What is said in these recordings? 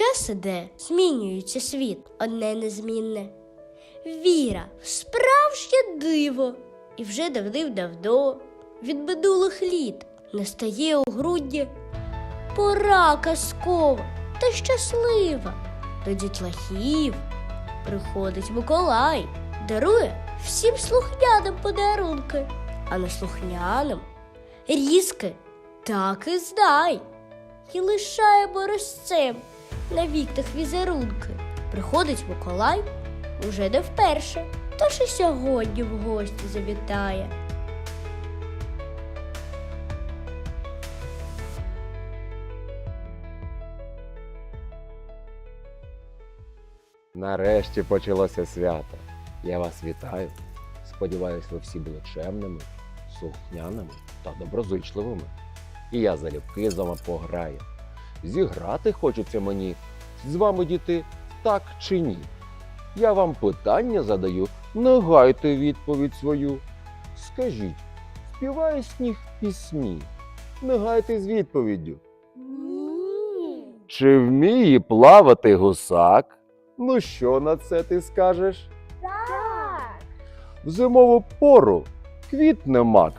Час іде, змінюється світ, одне незмінне. Віра в справжнє диво, і вже давним-давно від минулих літ настає у грудні пора казкова та щаслива. До дітлахів приходить Миколай, дарує всім слухняним подарунки, а неслухняним різки так і знай. І лишає борозцем на віктах візерунки. Приходить Миколай уже не вперше, тож і сьогодні в гості завітає. Нарешті почалося свято. Я вас вітаю. Сподіваюсь, ви всі були чемними, слухняними та доброзичливими. І я залюбки з вами пограю. Зіграти хочеться мені з вами, діти, так чи ні? Я вам питання задаю, не гайте відповідь свою. Скажіть, співає сніг пісні? Не гайте з відповіддю. Ні. Чи вміє плавати гусак? Ну що на це ти скажеш? Так. В зимову пору квітне мак.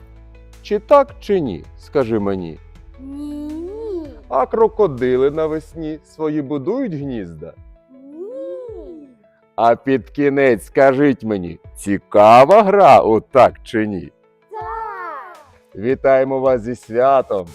Чи так, чи ні? Скажи мені. Ні. А крокодили навесні свої будують гнізда. Ні. А під кінець скажіть мені, цікава гра у так чи ні? Так. Вітаємо вас зі святом!